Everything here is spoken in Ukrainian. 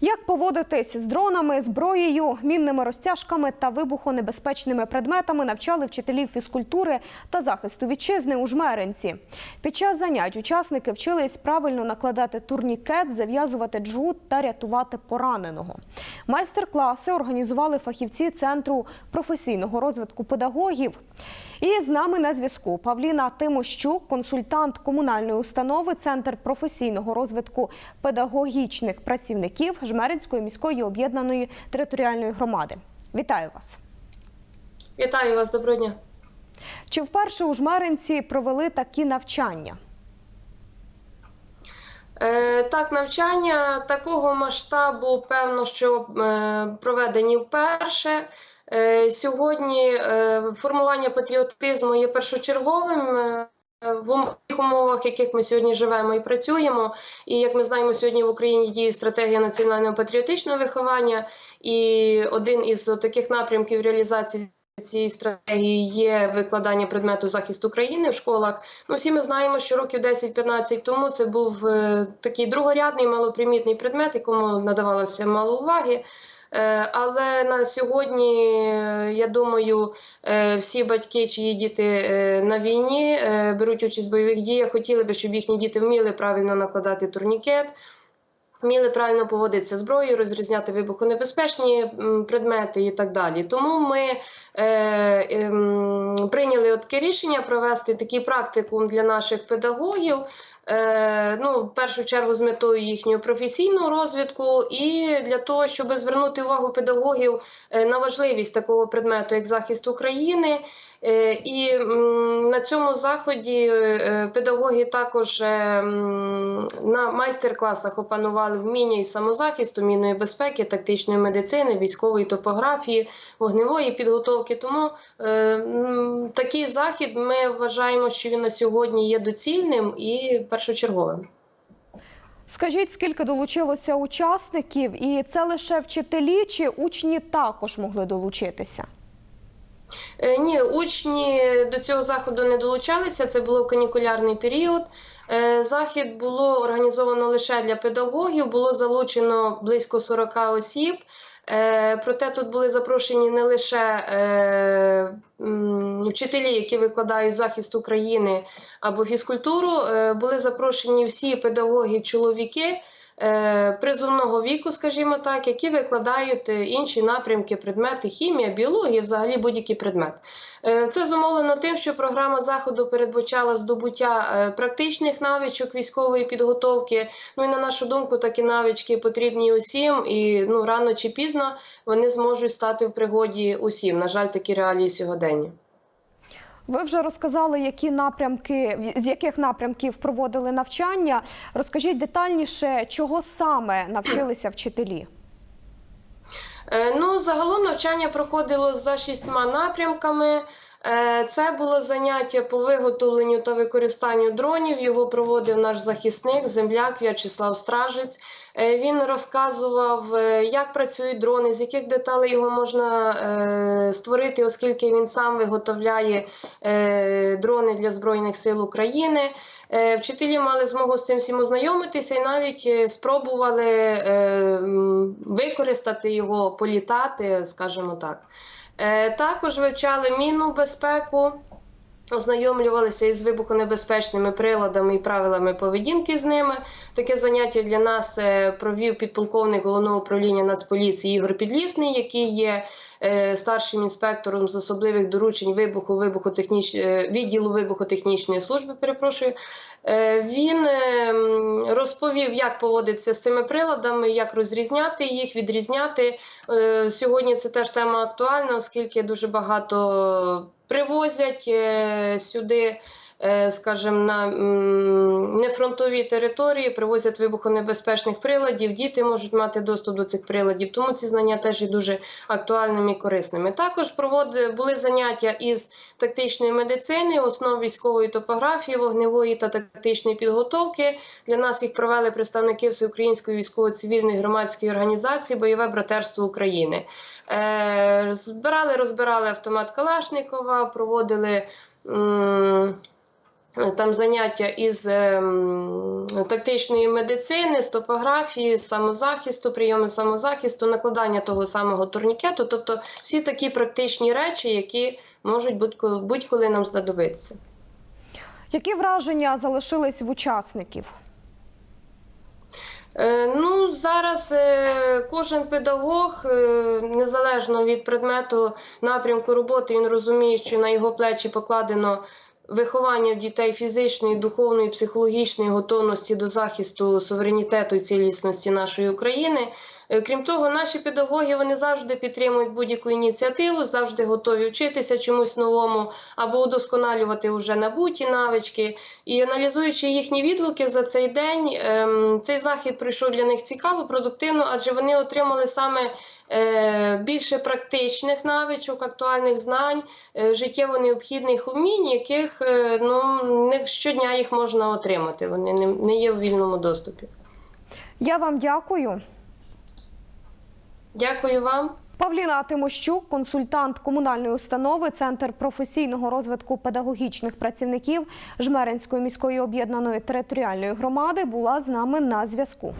Як поводитись з дронами, зброєю, мінними розтяжками та вибухонебезпечними предметами навчали вчителів фізкультури та захисту вітчизни у жмеринці. Під час занять учасники вчились правильно накладати турнікет, зав'язувати джгут та рятувати пораненого. Майстер-класи організували фахівці центру професійного розвитку педагогів. І з нами на зв'язку Павліна Тимощук, консультант комунальної установи, центр професійного розвитку педагогічних працівників Жмеринської міської об'єднаної територіальної громади. Вітаю вас! Вітаю вас, доброго дня. Чи вперше у Жмеринці провели такі навчання? Е, так, навчання такого масштабу, певно, що е, проведені вперше. Е, сьогодні е, формування патріотизму є першочерговим. е, в тих умовах, в яких ми сьогодні живемо і працюємо, і як ми знаємо, сьогодні в Україні діє стратегія національного патріотичного виховання, і один із таких напрямків реалізації цієї стратегії є викладання предмету захист України в школах. Ну, всі ми знаємо, що років 10-15 тому це був такий другорядний, малопримітний предмет, якому надавалося мало уваги. Е, Але на сьогодні, е, я думаю, е, всі батьки, чиї діти на війні беруть участь в бойових діях, хотіли би, щоб їхні діти вміли правильно накладати турнікет. Вміли правильно поводитися зброєю, розрізняти вибухонебезпечні предмети і так далі. Тому ми ем, прийняли таке рішення провести такий практикум для наших педагогів. Е, ну, в першу чергу з метою їхнього професійного розвитку, і для того, щоб звернути увагу педагогів е, на важливість такого предмету, як захист України. Е, І на цьому заході педагоги також на майстер-класах опанували вміння і самозахисту, мінної безпеки, тактичної медицини, військової топографії, вогневої підготовки. Тому такий захід ми вважаємо, що він на сьогодні є доцільним і першочерговим. Скажіть, скільки долучилося учасників, і це лише вчителі чи учні також могли долучитися? Е, Ні, учні до цього заходу не долучалися. Це було канікулярний період. Е, Захід було організовано лише для педагогів, було залучено близько 40 осіб. Е, Проте тут були запрошені не лише е, вчителі, які викладають захист України або фізкультуру, е, були запрошені всі педагоги-чоловіки призовного віку, скажімо так, які викладають е, інші напрямки, предмети, хімія, біологія, взагалі будь-який предмет. Е, Це зумовлено тим, що програма заходу передбачала здобуття е, практичних навичок військової підготовки. Ну і на нашу думку, такі навички потрібні усім, і ну рано чи пізно вони зможуть стати в пригоді усім. На жаль, такі реалії сьогодення. Ви вже розказали, які напрямки з яких напрямків проводили навчання. Розкажіть детальніше, чого саме навчилися вчителі. Е, Ну, загалом навчання проходило за шістьма напрямками. Е, Це було заняття по виготовленню та використанню дронів. Його проводив наш захисник, земляк В'ячеслав Стражець. Е, Він розказував, е, як працюють дрони, з яких деталей його можна створити, оскільки він сам виготовляє дрони для Збройних сил України. Вчителі мали змогу з цим всім ознайомитися і навіть спробували використати його, політати, скажімо так. Е, Також вивчали мінну безпеку, ознайомлювалися із вибухонебезпечними приладами і правилами поведінки з ними. Таке заняття для нас е, провів підполковник головного управління Нацполіції Ігор Підлісний, який є старшим інспектором з особливих доручень вибуху, вибухотехніч... е, відділу вибухотехнічної служби. Перепрошую. Е, Він е, розповів, як поводитися з цими приладами, як розрізняти їх, відрізняти. Е, Сьогодні це теж тема актуальна, оскільки дуже багато привозять е, сюди. Е, Скажімо, на м, нефронтові території привозять вибухонебезпечних приладів, діти можуть мати доступ до цих приладів, тому ці знання теж є дуже актуальними і корисними. Також проводили були заняття із тактичної медицини, основ військової топографії, вогневої та тактичної підготовки. Для нас їх провели представники Всеукраїнської військово-цивільної громадської організації Бойове братерство України. Е, збирали, розбирали автомат Калашникова, проводили. Там заняття із ем, тактичної медицини, з топографії, з самозахисту, прийоми самозахисту, накладання того самого турнікету, тобто всі такі практичні речі, які можуть будь-коли, будь-коли нам знадобитися. Які враження залишились в учасників? Е, Ну, зараз е, кожен педагог, е, незалежно від предмету напрямку роботи, він розуміє, що на його плечі покладено виховання в дітей фізичної, духовної, психологічної готовності до захисту суверенітету і цілісності нашої України. Е, Крім того, наші педагоги вони завжди підтримують будь-яку ініціативу, завжди готові вчитися чомусь новому або удосконалювати вже набуті навички. І аналізуючи їхні відгуки за цей день, ем, цей захід пройшов для них цікаво, продуктивно, адже вони отримали саме е, більше практичних навичок, актуальних знань, е, життєво необхідних умінь, яких ну, не щодня їх можна отримати. Вони не є в вільному доступі. Я вам дякую. Дякую вам. Павліна Тимощук, консультант комунальної установи, центр професійного розвитку педагогічних працівників Жмеринської міської об'єднаної територіальної громади, була з нами на зв'язку.